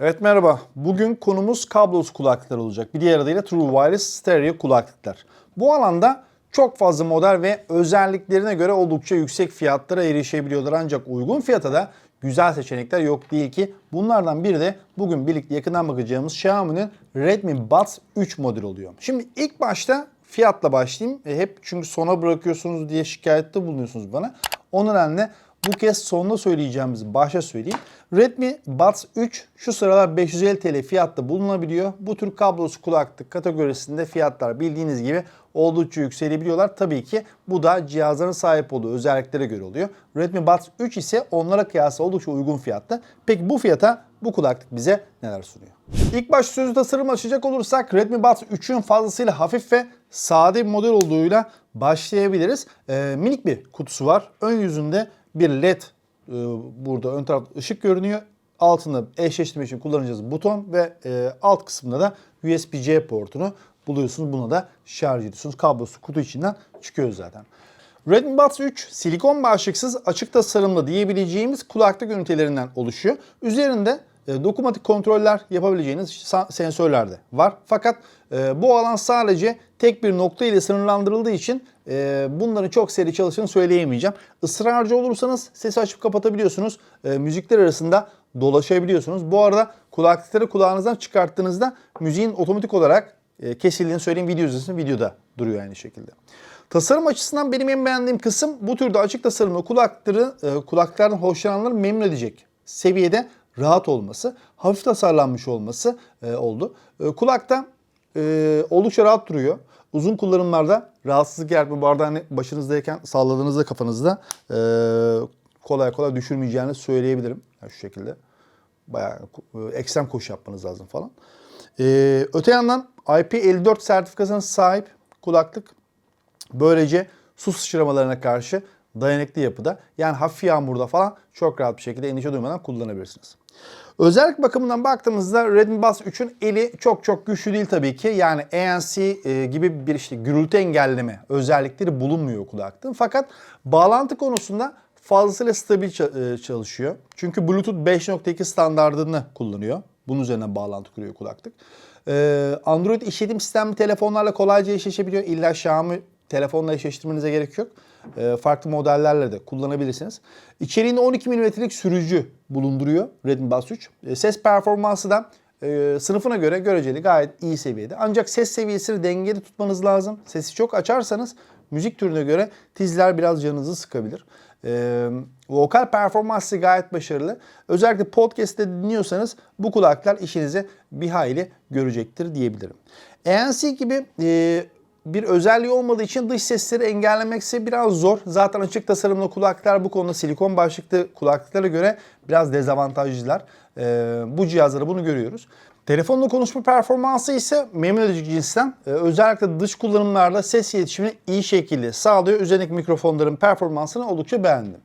Evet merhaba. Bugün konumuz kablosuz kulaklıklar olacak. Bir diğer adıyla True Wireless Stereo kulaklıklar. Bu alanda çok fazla model ve özelliklerine göre oldukça yüksek fiyatlara erişebiliyorlar. Ancak uygun fiyata da güzel seçenekler yok değil ki. Bunlardan biri de bugün birlikte yakından bakacağımız Xiaomi'nin Redmi Buds 3 model oluyor. Şimdi ilk başta fiyatla başlayayım. E, hep çünkü sona bırakıyorsunuz diye şikayette bulunuyorsunuz bana. O nedenle bu kez sonunda söyleyeceğimizi başa söyleyeyim. Redmi Buds 3 şu sıralar 550 TL fiyatta bulunabiliyor. Bu tür kablosuz kulaklık kategorisinde fiyatlar bildiğiniz gibi oldukça yükselebiliyorlar. Tabii ki bu da cihazların sahip olduğu özelliklere göre oluyor. Redmi Buds 3 ise onlara kıyasla oldukça uygun fiyatta. Peki bu fiyata bu kulaklık bize neler sunuyor? İlk baş sözü tasarım açacak olursak Redmi Buds 3'ün fazlasıyla hafif ve sade bir model olduğuyla başlayabiliriz. Ee, minik bir kutusu var. Ön yüzünde bir led e, burada ön tarafta ışık görünüyor. Altında eşleştirme için kullanacağız buton ve e, alt kısmında da USB-C portunu buluyorsunuz. Buna da şarj ediyorsunuz. Kablosu kutu içinden çıkıyor zaten. Redmi Buds 3 silikon başlıksız açık tasarımlı diyebileceğimiz kulaklık ünitelerinden oluşuyor. Üzerinde e, dokunmatik kontroller yapabileceğiniz sensörler de var. Fakat e, bu alan sadece tek bir nokta ile sınırlandırıldığı için e, bunların çok seri çalıştığını söyleyemeyeceğim. Israrcı olursanız sesi açıp kapatabiliyorsunuz. E, müzikler arasında dolaşabiliyorsunuz. Bu arada kulaklıkları kulağınızdan çıkarttığınızda müziğin otomatik olarak e, kesildiğini söyleyeyim. Video izlesin videoda duruyor aynı şekilde. Tasarım açısından benim en beğendiğim kısım bu türde açık tasarımlı kulakları, e, kulaklardan hoşlananları memnun edecek seviyede rahat olması, hafif tasarlanmış olması e, oldu. E, kulakta e, oldukça rahat duruyor. Uzun kullanımlarda rahatsızlık yaratma bu arada hani başınızdayken salladığınızda kafanızda e, kolay kolay düşürmeyeceğini söyleyebilirim. Yani şu şekilde bayağı ekstrem koşu yapmanız lazım falan. E, öte yandan IP54 sertifikasına sahip kulaklık böylece su sıçramalarına karşı dayanıklı yapıda. Yani hafif yağmurda falan çok rahat bir şekilde endişe duymadan kullanabilirsiniz. Özellik bakımından baktığımızda Redmi Buds 3'ün eli çok çok güçlü değil tabii ki. Yani ANC e, gibi bir işte gürültü engelleme özellikleri bulunmuyor kulaklığın. Fakat bağlantı konusunda fazlasıyla stabil e, çalışıyor. Çünkü Bluetooth 5.2 standartını kullanıyor. Bunun üzerine bağlantı kuruyor kulaklık. Ee, Android işletim sistemli telefonlarla kolayca eşleşebiliyor. İlla Xiaomi telefonla eşleştirmenize gerek yok. Ee, farklı modellerle de kullanabilirsiniz. İçeriğinde 12 mm'lik sürücü bulunduruyor Redmi Buds 3. Ee, ses performansı da e, sınıfına göre göreceli gayet iyi seviyede. Ancak ses seviyesini dengeli tutmanız lazım. Sesi çok açarsanız müzik türüne göre tizler biraz canınızı sıkabilir. Ee, vokal performansı gayet başarılı. Özellikle podcast'te dinliyorsanız bu kulaklar işinize bir hayli görecektir diyebilirim. ANC gibi e, bir özelliği olmadığı için dış sesleri engellemekse biraz zor. Zaten açık tasarımlı kulaklıklar bu konuda silikon başlıklı kulaklıklara göre biraz dezavantajlılar. Ee, bu cihazları bunu görüyoruz. Telefonla konuşma performansı ise memnun edici cinsten. Ee, özellikle dış kullanımlarda ses iletişimini iyi şekilde sağlıyor. Üzerindeki mikrofonların performansını oldukça beğendim.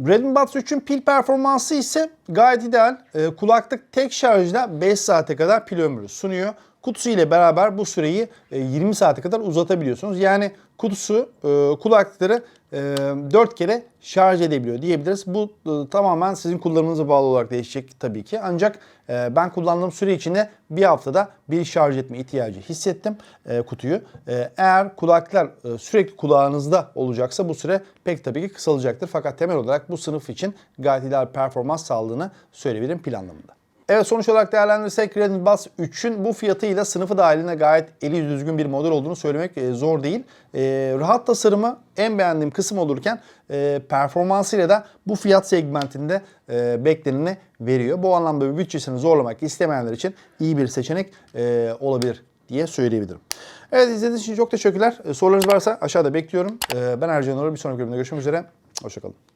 Redmi Buds 3'ün pil performansı ise gayet ideal. Ee, kulaklık tek şarjda 5 saate kadar pil ömrü sunuyor. Kutusu ile beraber bu süreyi e, 20 saate kadar uzatabiliyorsunuz. Yani kutusu e, kulaklıkları e, 4 kere şarj edebiliyor diyebiliriz. Bu e, tamamen sizin kullanımınıza bağlı olarak değişecek tabii ki. Ancak e, ben kullandığım süre içinde bir haftada bir şarj etme ihtiyacı hissettim e, kutuyu. E, eğer kulaklıklar e, sürekli kulağınızda olacaksa bu süre pek tabii ki kısalacaktır. Fakat temel olarak bu sınıf için gayet ideal performans sağladığını söyleyebilirim pil anlamında. Evet sonuç olarak değerlendirirsek Redmi Buds 3'ün bu fiyatıyla sınıfı dahiline gayet eli düzgün bir model olduğunu söylemek e, zor değil. E, rahat tasarımı en beğendiğim kısım olurken e, performansıyla da bu fiyat segmentinde e, bekleneni veriyor. Bu anlamda bir bütçesini zorlamak istemeyenler için iyi bir seçenek e, olabilir diye söyleyebilirim. Evet izlediğiniz için çok teşekkürler. E, sorularınız varsa aşağıda bekliyorum. E, ben Ercan Onur. Bir sonraki bölümde görüşmek üzere. Hoşçakalın.